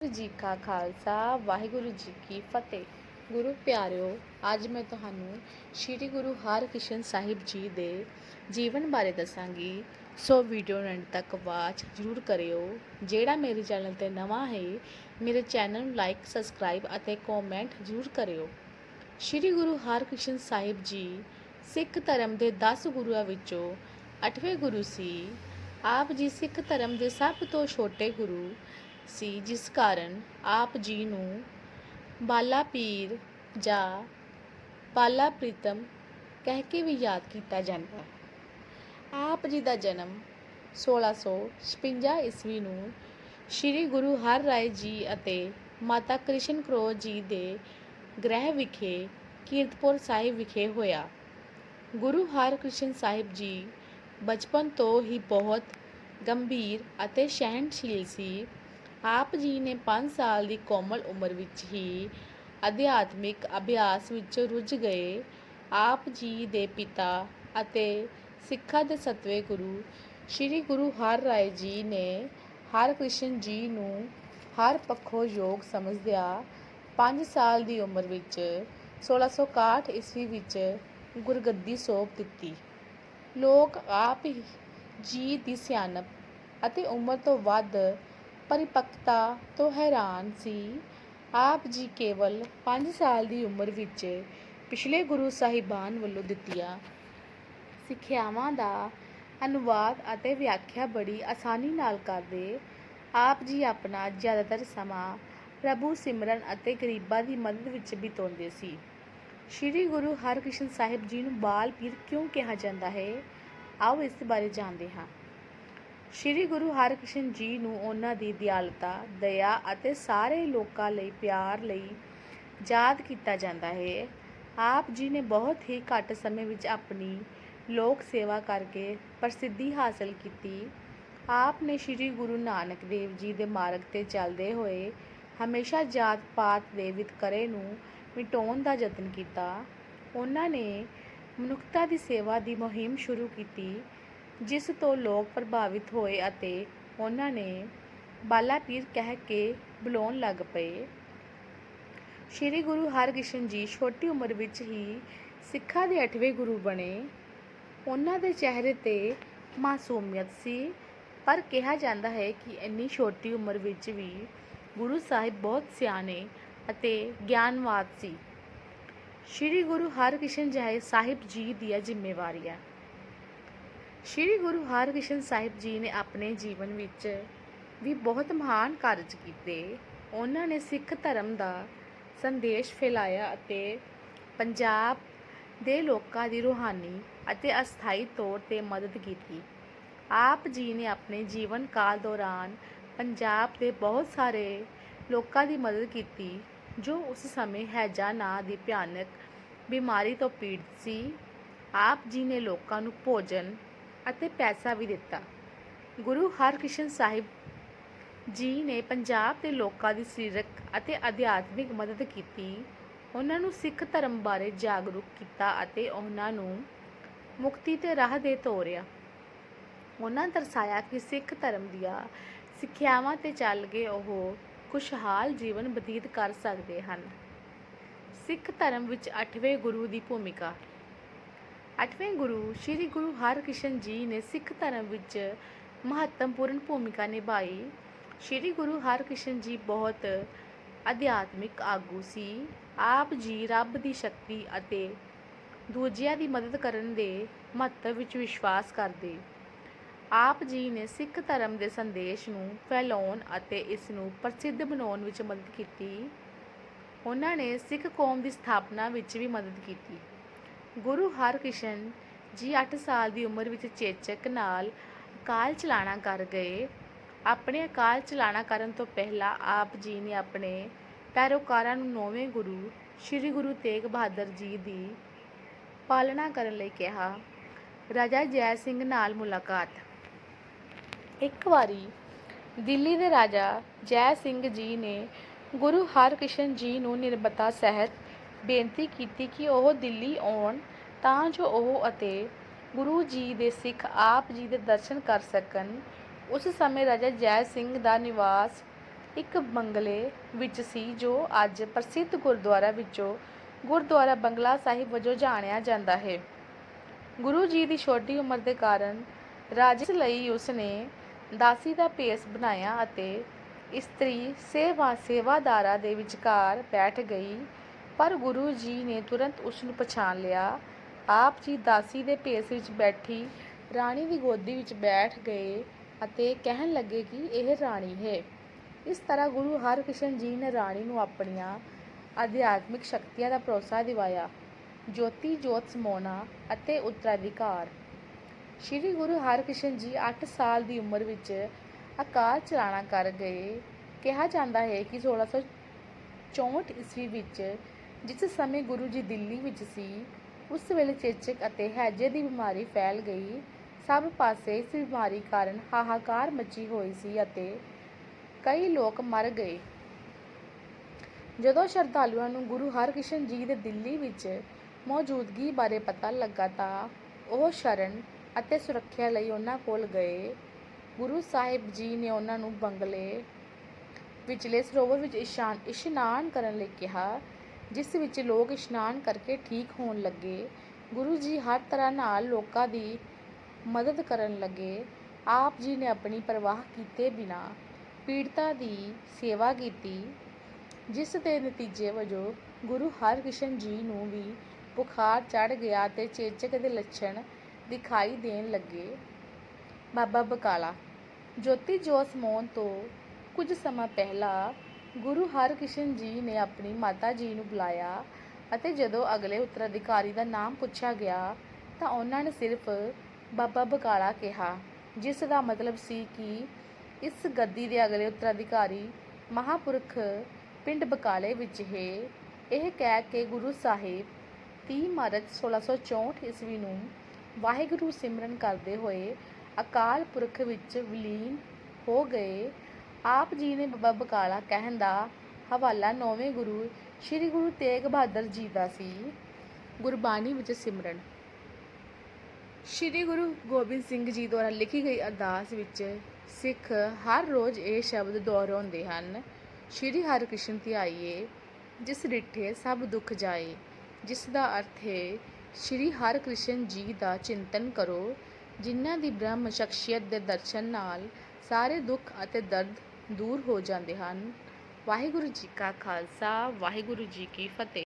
ਵਾਹਿਗੁਰੂ ਜੀ ਕਾ ਖਾਲਸਾ, ਵਾਹਿਗੁਰੂ ਜੀ ਕੀ ਫਤਿਹ। ਗੁਰੂ ਪਿਆਰਿਓ, ਅੱਜ ਮੈਂ ਤੁਹਾਨੂੰ ਸ੍ਰੀ ਗੁਰੂ ਹਰਕ੍ਰਿਸ਼ਨ ਸਾਹਿਬ ਜੀ ਦੇ ਜੀਵਨ ਬਾਰੇ ਦੱਸਾਂਗੀ। ਸੋ ਵੀਡੀਓ ਨੂੰ ਅੰਤ ਤੱਕ ਵਾਚ ਜ਼ਰੂਰ ਕਰਿਓ। ਜਿਹੜਾ ਮੇਰੇ ਚੈਨਲ ਤੇ ਨਵਾਂ ਹੈ, ਮੇਰੇ ਚੈਨਲ ਨੂੰ ਲਾਈਕ ਸਬਸਕ੍ਰਾਈਬ ਅਤੇ ਕਮੈਂਟ ਜ਼ਰੂਰ ਕਰਿਓ। ਸ੍ਰੀ ਗੁਰੂ ਹਰਕ੍ਰਿਸ਼ਨ ਸਾਹਿਬ ਜੀ ਸਿੱਖ ਧਰਮ ਦੇ 10 ਗੁਰੂਆਂ ਵਿੱਚੋਂ 8ਵੇਂ ਗੁਰੂ ਸੀ। ਆਪ ਜੀ ਸਿੱਖ ਧਰਮ ਦੇ ਸਭ ਤੋਂ ਛੋਟੇ ਗੁਰੂ ਸੀ, ਜਿਸ ਕਾਰਨ ਆਪ ਜੀ ਨੂੰ ਬਾਲਾ ਪੀਰ ਜਾਂ ਬਾਲਾ ਪ੍ਰੀਤਮ ਕਹਿ ਕੇ ਵੀ ਯਾਦ ਕੀਤਾ ਜਾਂਦਾ। ਹੈ ਆਪ ਜੀ ਦਾ ਜਨਮ 1656 ਈਸਵੀ ਨੂੰ ਸ੍ਰੀ ਗੁਰੂ ਹਰ ਰਾਏ ਜੀ ਅਤੇ ਮਾਤਾ ਕ੍ਰਿਸ਼ਨ ਕਰੋ ਜੀ ਦੇ ਗ੍ਰਹਿ ਵਿਖੇ, ਕੀਰਤਪੁਰ ਸਾਹਿਬ ਵਿਖੇ ਹੋਇਆ। ਗੁਰੂ ਹਰਕ੍ਰਿਸ਼ਨ ਸਾਹਿਬ ਜੀ ਬਚਪਨ ਤੋਂ ਹੀ ਬਹੁਤ ਗੰਭੀਰ ਅਤੇ ਸਹਿਣਸ਼ੀਲ ਸੀ। ਆਪ ਜੀ ਨੇ 5 ਸਾਲ ਦੀ ਕੋਮਲ ਉਮਰ ਵਿੱਚ ਹੀ ਅਧਿਆਤਮਿਕ ਅਭਿਆਸ ਵਿੱਚ ਰੁੱਝ ਗਏ। ਆਪ ਜੀ ਦੇ ਪਿਤਾ ਅਤੇ ਸਿੱਖਾਂ ਦੇ ਸਤਵੇਂ ਗੁਰੂ ਸ੍ਰੀ ਗੁਰੂ ਹਰ ਰਾਏ ਜੀ ਨੇ ਹਰਕ੍ਰਿਸ਼ਨ ਜੀ ਨੂੰ ਹਰ ਪੱਖੋਂ ਯੋਗ ਸਮਝਦਿਆਂ 5 ਸਾਲ ਦੀ ਉਮਰ ਵਿੱਚ 1661 ਈਸਵੀ ਵਿੱਚ ਗੁਰਗੱਦੀ ਸੌਂਪ ਦਿੱਤੀ। ਲੋਕ ਆਪ ਹੀ ਜੀ ਦੀ ਸਿਆਣਪ ਅਤੇ ਉਮਰ ਤੋਂ ਵੱਧ ਪਰਿਪੱਕਤਾ ਤੋਂ ਹੈਰਾਨ ਸੀ। ਆਪ ਜੀ ਕੇਵਲ 5 ਸਾਲ ਦੀ ਉਮਰ ਵਿੱਚ ਪਿਛਲੇ ਗੁਰੂ ਸਾਹਿਬਾਨ ਵੱਲੋਂ ਦਿੱਤੀਆਂ ਸਿੱਖਿਆਵਾਂ ਦਾ ਅਨੁਵਾਦ ਅਤੇ ਵਿਆਖਿਆ ਬੜੀ ਆਸਾਨੀ ਨਾਲ ਕਰਦੇ ਆਪ ਜੀ ਆਪਣਾ ਜ਼ਿਆਦਾਤਰ ਸਮਾਂ ਪ੍ਰਭੂ ਸਿਮਰਨ ਅਤੇ ਗਰੀਬਾਂ ਦੀ ਮਦਦ ਵਿੱਚ ਬਿਤਾਉਂਦੇ ਸੀ। ਸ੍ਰੀ ਗੁਰੂ ਹਰਕ੍ਰਿਸ਼ਨ ਸਾਹਿਬ ਜੀ ਨੂੰ ਬਾਲ ਪੀਰ ਕਿਉਂ ਕਿਹਾ ਜਾਂਦਾ ਹੈ? ਆਓ ਇਸ ਬਾਰੇ ਜਾਣਦੇ ਹਾਂ। ਸ੍ਰੀ ਗੁਰੂ ਹਰਕ੍ਰਿਸ਼ਨ ਜੀ ਨੂੰ ਉਹਨਾਂ ਦੀ ਦਿਆਲਤਾ, ਦਇਆ ਅਤੇ ਸਾਰੇ ਲੋਕਾਂ ਲਈ ਪਿਆਰ ਲਈ ਯਾਦ ਕੀਤਾ ਜਾਂਦਾ ਹੈ। ਆਪ ਜੀ ਨੇ ਬਹੁਤ ਹੀ ਘੱਟ ਸਮੇਂ ਵਿੱਚ ਆਪਣੀ ਲੋਕ ਸੇਵਾ ਕਰਕੇ ਪ੍ਰਸਿੱਧੀ ਹਾਸਲ ਕੀਤੀ। ਆਪ ਨੇ ਸ੍ਰੀ ਗੁਰੂ ਨਾਨਕ ਦੇਵ ਜੀ ਦੇ ਮਾਰਗ ਤੇ ਚੱਲਦੇ ਹੋਏ ਹਮੇਸ਼ਾ ਜਾਤ ਪਾਤ ਦੇ ਵਿਤਕਰੇ ਨੂੰ ਮਿਟਾਉਣ ਦਾ ਯਤਨ ਕੀਤਾ। ਉਹਨਾਂ ਨੇ ਮਨੁੱਖਤਾ ਦੀ ਸੇਵਾ ਦੀ ਮੁਹਿੰਮ ਸ਼ੁਰੂ ਕੀਤੀ। ਜਿਸ ਤੋਂ ਲੋਕ ਪ੍ਰਭਾਵਿਤ ਹੋਏ ਅਤੇ ਉਹਨਾਂ ਨੇ ਬਾਲਾ ਪੀਰ ਕਹਿ ਕੇ ਬੁਲਾਉਣ ਲੱਗ ਪਏ। ਸ੍ਰੀ ਗੁਰੂ ਹਰਕ੍ਰਿਸ਼ਨ ਜੀ ਛੋਟੀ ਉਮਰ ਵਿੱਚ ਹੀ ਸਿੱਖਾਂ ਦੇ 8ਵੇਂ ਗੁਰੂ ਬਣੇ। ਉਹਨਾਂ ਦੇ ਚਿਹਰੇ ਤੇ ਮਾਸੂਮੀਅਤ ਸੀ, ਪਰ ਕਿਹਾ ਜਾਂਦਾ ਹੈ ਕਿ ਇੰਨੀ ਛੋਟੀ ਉਮਰ ਵਿੱਚ ਵੀ ਗੁਰੂ ਸਾਹਿਬ ਬਹੁਤ ਸਿਆਣੇ ਅਤੇ ਗਿਆਨਵਾਨ ਸੀ। ਸ੍ਰੀ ਗੁਰੂ ਹਰਕ੍ਰਿਸ਼ਨ ਜੀ ਸਾਹਿਬ ਜੀ ਦੀਆਂ ਜ਼ਿੰਮੇਵਾਰੀਆਂ ਸ੍ਰੀ ਗੁਰੂ ਹਰਕ੍ਰਿਸ਼ਨ ਸਾਹਿਬ ਜੀ ਨੇ ਆਪਣੇ ਜੀਵਨ ਵਿੱਚ ਵੀ ਬਹੁਤ ਮਹਾਨ ਕਾਰਜ ਕੀਤੇ। ਉਹਨਾਂ ਨੇ ਸਿੱਖ ਧਰਮ ਦਾ ਸੰਦੇਸ਼ ਫੈਲਾਇਆ ਅਤੇ ਪੰਜਾਬ ਦੇ ਲੋਕਾਂ ਦੀ ਰੂਹਾਨੀ ਅਤੇ ਅਸਥਾਈ ਤੌਰ ਤੇ ਮਦਦ ਕੀਤੀ। ਆਪ ਜੀ ਨੇ ਆਪਣੇ ਜੀਵਨ ਕਾਲ ਦੌਰਾਨ ਪੰਜਾਬ ਦੇ ਬਹੁਤ ਸਾਰੇ ਲੋਕਾਂ ਦੀ ਮਦਦ ਕੀਤੀ, ਜੋ ਉਸ ਸਮੇਂ ਹੈਜਾ ਨਾਂ ਦੀ ਭਿਆਨਕ ਬਿਮਾਰੀ ਤੋਂ ਪੀੜਤ ਸੀ। ਆਪ ਜੀ ਨੇ ਲੋਕਾਂ ਨੂੰ ਭੋਜਨ ਅਤੇ ਪੈਸਾ ਵੀ ਦਿੱਤਾ। ਗੁਰੂ ਹਰਕ੍ਰਿਸ਼ਨ ਸਾਹਿਬ ਜੀ ਨੇ ਪੰਜਾਬ ਦੇ ਲੋਕਾਂ ਦੀ ਸਰੀਰਕ ਅਤੇ ਅਧਿਆਤਮਿਕ ਮਦਦ ਕੀਤੀ। ਉਹਨਾਂ ਨੂੰ ਸਿੱਖ ਧਰਮ ਬਾਰੇ ਜਾਗਰੂਕ ਕੀਤਾ ਅਤੇ ਉਹਨਾਂ ਨੂੰ ਮੁਕਤੀ ਤੇ ਰਾਹ ਦੇ ਤੋਰਿਆ। ਉਹਨਾਂ ਦਰਸਾਇਆ ਕਿ ਸਿੱਖ ਧਰਮ ਦੀਆਂ ਸਿੱਖਿਆਵਾਂ ਤੇ ਚੱਲ ਕੇ ਉਹ ਖੁਸ਼ਹਾਲ ਜੀਵਨ ਬਤੀਤ ਕਰ ਸਕਦੇ ਹਨ। ਸਿੱਖ ਧਰਮ ਵਿੱਚ 8ਵੇਂ ਗੁਰੂ ਦੀ ਭੂਮਿਕਾ ਅੱਠਵੇਂ ਗੁਰੂ ਸ੍ਰੀ ਗੁਰੂ ਹਰਕ੍ਰਿਸ਼ਨ ਜੀ ਨੇ ਸਿੱਖ ਧਰਮ ਵਿੱਚ ਮਹੱਤਵਪੂਰਨ ਭੂਮਿਕਾ ਨਿਭਾਈ। ਸ੍ਰੀ ਗੁਰੂ ਹਰਕ੍ਰਿਸ਼ਨ ਜੀ ਬਹੁਤ ਅਧਿਆਤਮਿਕ ਆਗੂ ਸੀ। ਆਪ ਜੀ ਰੱਬ ਦੀ ਸ਼ਕਤੀ ਅਤੇ ਦੂਜਿਆਂ ਦੀ ਮਦਦ ਕਰਨ ਦੇ ਮਹੱਤਵ ਵਿੱਚ ਵਿਸ਼ਵਾਸ ਕਰਦੇ। ਆਪ ਜੀ ਨੇ ਸਿੱਖ ਧਰਮ ਦੇ ਸੰਦੇਸ਼ ਨੂੰ ਫੈਲਾਉਣ ਅਤੇ ਇਸ ਨੂੰ ਪ੍ਰਸਿੱਧ ਬਣਾਉਣ ਵਿੱਚ ਮਦਦ ਕੀਤੀ। ਉਹਨਾਂ ਨੇ ਸਿੱਖ ਕੌਮ ਦੀ ਸਥਾਪਨਾ ਵਿੱਚ ਵੀ ਮਦਦ ਕੀਤੀ। ਗੁਰੂ ਹਰਕ੍ਰਿਸ਼ਨ ਜੀ 8 ਸਾਲ ਦੀ ਉਮਰ ਵਿੱਚ ਚੇਚਕ ਨਾਲ ਅਕਾਲ ਚਲਾਣਾ ਕਰ ਗਏ। ਆਪਣੇ ਅਕਾਲ ਚਲਾਣਾ ਕਰਨ ਤੋਂ ਪਹਿਲਾਂ ਆਪ ਜੀ ਨੇ ਆਪਣੇ ਪੈਰੋਕਾਰਾਂ ਨੂੰ ਨੌਵੇਂ ਗੁਰੂ, ਸ੍ਰੀ ਗੁਰੂ ਤੇਗ ਬਹਾਦਰ ਜੀ ਦੀ ਪਾਲਣਾ ਕਰਨ ਲਈ ਕਿਹਾ। ਰਾਜਾ ਜੈ ਸਿੰਘ ਨਾਲ ਮੁਲਾਕਾਤ। ਇੱਕ ਵਾਰੀ ਦਿੱਲੀ ਦੇ ਰਾਜਾ ਜੈ ਸਿੰਘ ਜੀ ਨੇ ਗੁਰੂ ਹਰਕ੍ਰਿਸ਼ਨ ਜੀ ਨੂੰ ਨਿਰਬਤਾ ਸਹਿਤ ਬੇਨਤੀ ਕੀਤੀ ਕਿ ਉਹ ਦਿੱਲੀ ਆਉਣ ਤਾਂ ਜੋ ਉਹ ਅਤੇ ਗੁਰੂ ਜੀ ਦੇ ਸਿੱਖ ਆਪ ਜੀ ਦੇ ਦਰਸ਼ਨ ਕਰ ਸਕਣ। ਉਸ ਸਮੇਂ ਰਾਜਾ ਜੈ ਸਿੰਘ ਦਾ ਨਿਵਾਸ ਇੱਕ ਬੰਗਲੇ ਵਿੱਚ ਸੀ, ਜੋ ਅੱਜ ਪ੍ਰਸਿੱਧ ਗੁਰਦੁਆਰਾ ਵਿੱਚੋਂ ਗੁਰਦੁਆਰਾ ਬੰਗਲਾ ਸਾਹਿਬ ਵਜੋਂ ਜਾਣਿਆ ਜਾਂਦਾ ਹੈ। ਗੁਰੂ ਜੀ ਦੀ ਛੋਟੀ ਉਮਰ ਦੇ ਕਾਰਨ ਰਾਜੇ ਲਈ ਉਸਨੇ ਦਾਸੀ ਦਾ ਭੇਸ ਬਣਾਇਆ ਅਤੇ ਇਸਤਰੀ ਸੇਵਾ ਸੇਵਾਦਾਰਾਂ ਦੇ ਵਿਚਕਾਰ ਬੈਠ ਗਈ। ਪਰ ਗੁਰੂ ਜੀ ਨੇ ਤੁਰੰਤ ਉਸ ਨੂੰ ਪਛਾਣ ਲਿਆ। ਆਪ ਜੀ ਦਾਸੀ ਦੇ ਭੇਸ ਵਿੱਚ ਬੈਠੀ, ਰਾਣੀ ਦੀ ਗੋਦੀ ਵਿੱਚ ਬੈਠ ਗਏ ਅਤੇ ਕਹਿਣ ਲੱਗੇ ਕਿ ਇਹ ਰਾਣੀ ਹੈ। ਇਸ ਤਰ੍ਹਾਂ ਗੁਰੂ ਹਰਕ੍ਰਿਸ਼ਨ ਜੀ ਨੇ ਰਾਣੀ ਨੂੰ ਆਪਣੀਆਂ ਅਧਿਆਤਮਿਕ ਸ਼ਕਤੀਆਂ ਦਾ ਭਰੋਸਾ ਦਿਵਾਇਆ। ਜੋਤੀ ਜੋਤ ਸਮਾਉਣਾ ਅਤੇ ਉੱਤਰਾਧਿਕਾਰ। ਸ਼੍ਰੀ ਗੁਰੂ ਹਰਕ੍ਰਿਸ਼ਨ ਜੀ 8 ਸਾਲ ਦੀ ਉਮਰ ਵਿੱਚ ਅਕਾਲ ਚਲਾਣਾ ਕਰ ਗਏ। ਕਿਹਾ ਜਾਂਦਾ ਹੈ ਕਿ 1664 ਈਸਵੀ ਵਿੱਚ ਜਿਸ ਸਮੇਂ ਗੁਰੂ ਜੀ ਦਿੱਲੀ ਵਿੱਚ ਸੀ, ਉਸ ਵੇਲੇ ਚੇਚਕ ਅਤੇ ਹੈਜੇ ਦੀ ਬਿਮਾਰੀ ਫੈਲ ਗਈ। ਸਭ ਪਾਸੇ ਇਸ ਬਿਮਾਰੀ ਕਾਰਨ ਹਾਹਾਕਾਰ ਮਚੀ ਹੋਈ ਸੀ ਅਤੇ ਕਈ ਲੋਕ ਮਰ ਗਏ। ਜਦੋਂ ਸ਼ਰਧਾਲੂਆਂ ਨੂੰ ਗੁਰੂ ਹਰਕ੍ਰਿਸ਼ਨ ਜੀ ਦੇ ਦਿੱਲੀ ਵਿੱਚ ਮੌਜੂਦਗੀ ਬਾਰੇ ਪਤਾ ਲੱਗਾ ਤਾਂ ਉਹ ਸ਼ਰਨ ਅਤੇ ਸੁਰੱਖਿਆ ਲਈ ਉਹਨਾਂ ਕੋਲ ਗਏ। ਗੁਰੂ ਸਾਹਿਬ ਜੀ ਨੇ ਉਹਨਾਂ ਨੂੰ ਬੰਗਲੇ ਵਿਚਲੇ ਸਰੋਵਰ ਵਿੱਚ ਇਸ਼ਾਨ ਇਸ਼ਨਾਨ ਕਰਨ ਲਈ ਕਿਹਾ ਜਿਸ ਵਿੱਚ ਲੋਕ ਇਸ਼ਨਾਨ ਕਰਕੇ ਠੀਕ ਹੋਣ ਲੱਗੇ, ਗੁਰੂ ਜੀ ਹਰ ਤਰ੍ਹਾਂ ਨਾਲ ਲੋਕਾਂ ਦੀ ਮਦਦ ਕਰਨ ਲੱਗੇ, ਆਪ ਜੀ ਨੇ ਆਪਣੀ ਪਰਵਾਹ ਕੀਤੇ ਬਿਨਾ ਪੀੜਤਾਂ ਦੀ ਸੇਵਾ ਕੀਤੀ, ਜਿਸ ਦੇ ਨਤੀਜੇ ਵਜੋਂ ਗੁਰੂ ਹਰਕ੍ਰਿਸ਼ਨ ਜੀ ਨੂੰ ਵੀ ਬੁਖਾਰ ਚੜ ਗਿਆ ਤੇ ਚੇਚਕ ਦੇ ਲੱਛਣ ਦਿਖਾਈ ਦੇਣ ਲੱਗੇ। ਬਾਬਾ ਬਕਾਲਾ, ਜੋਤੀ ਜੋਤ ਸਮਾਉਣ ਤੋਂ ਕੁਝ ਸਮਾਂ ਪਹਿਲਾਂ ਗੁਰੂ ਹਰਕ੍ਰਿਸ਼ਨ ਜੀ ਨੇ ਆਪਣੀ ਮਾਤਾ ਜੀ ਨੂੰ ਬੁਲਾਇਆ ਅਤੇ ਜਦੋਂ ਅਗਲੇ ਉੱਤਰਾਧਿਕਾਰੀ ਦਾ ਨਾਮ ਪੁੱਛਿਆ ਗਿਆ ਤਾਂ ਉਹਨਾਂ ਨੇ ਸਿਰਫ ਬਾਬਾ ਬਕਾਲਾ ਕਿਹਾ, ਜਿਸ ਦਾ ਮਤਲਬ ਸੀ ਕਿ ਇਸ ਗੱਦੀ ਦੇ ਅਗਲੇ ਉੱਤਰਾਧਿਕਾਰੀ ਮਹਾਪੁਰਖ ਪਿੰਡ ਬਕਾਲੇ ਵਿੱਚ ਹੈ। ਇਹ ਕਹਿ ਕੇ ਗੁਰੂ ਸਾਹਿਬ 30 ਮਾਰਚ 1664 ਈਸਵੀ ਨੂੰ ਵਾਹਿਗੁਰੂ ਸਿਮਰਨ ਕਰਦੇ ਹੋਏ ਅਕਾਲ ਪੁਰਖ ਵਿੱਚ ਵਿਲੀਨ ਹੋ ਗਏ ਆਪ ਜੀ ਨੇ ਬਾਬਾ ਬਕਾਲਾ ਕਹਿਣ ਦਾ ਹਵਾਲਾ ਨੌਵੇਂ ਗੁਰੂ, ਸ੍ਰੀ ਗੁਰੂ ਤੇਗ ਬਹਾਦਰ ਜੀ ਦਾ ਸੀ। ਗੁਰਬਾਣੀ ਵਿੱਚ ਸਿਮਰਨ। ਸ੍ਰੀ ਗੁਰੂ ਗੋਬਿੰਦ ਸਿੰਘ ਜੀ ਦੁਆਰਾ ਲਿਖੀ ਗਈ ਅਰਦਾਸ ਵਿੱਚ ਸਿੱਖ ਹਰ ਰੋਜ਼ ਇਹ ਸ਼ਬਦ ਦੁਹਰਾਉਂਦੇ ਹਨ, ਸ੍ਰੀ ਹਰਿਕ੍ਰਿਸ਼ਨ ਧਿਆਈਏ, ਜਿਸ ਡਿਠੇ ਸਭ ਦੁੱਖ ਜਾਏ, ਜਿਸ ਦਾ ਅਰਥ ਹੈ, ਸ੍ਰੀ ਹਰਿਕ੍ਰਿਸ਼ਨ ਜੀ ਦਾ ਚਿੰਤਨ ਕਰੋ, ਜਿਨ੍ਹਾਂ ਦੀ ਬ੍ਰਹਮ ਸ਼ਖਸੀਅਤ ਦੇ ਦਰਸ਼ਨ ਨਾਲ ਸਾਰੇ ਦੁੱਖ ਅਤੇ ਦਰਦ ਦੂਰ ਹੋ ਜਾਂਦੇ ਹਨ। ਵਾਹਿਗੁਰੂ ਜੀ ਕਾ ਖਾਲਸਾ ਵਾਹਿਗੁਰੂ ਜੀ ਕੀ ਫਤਿਹ।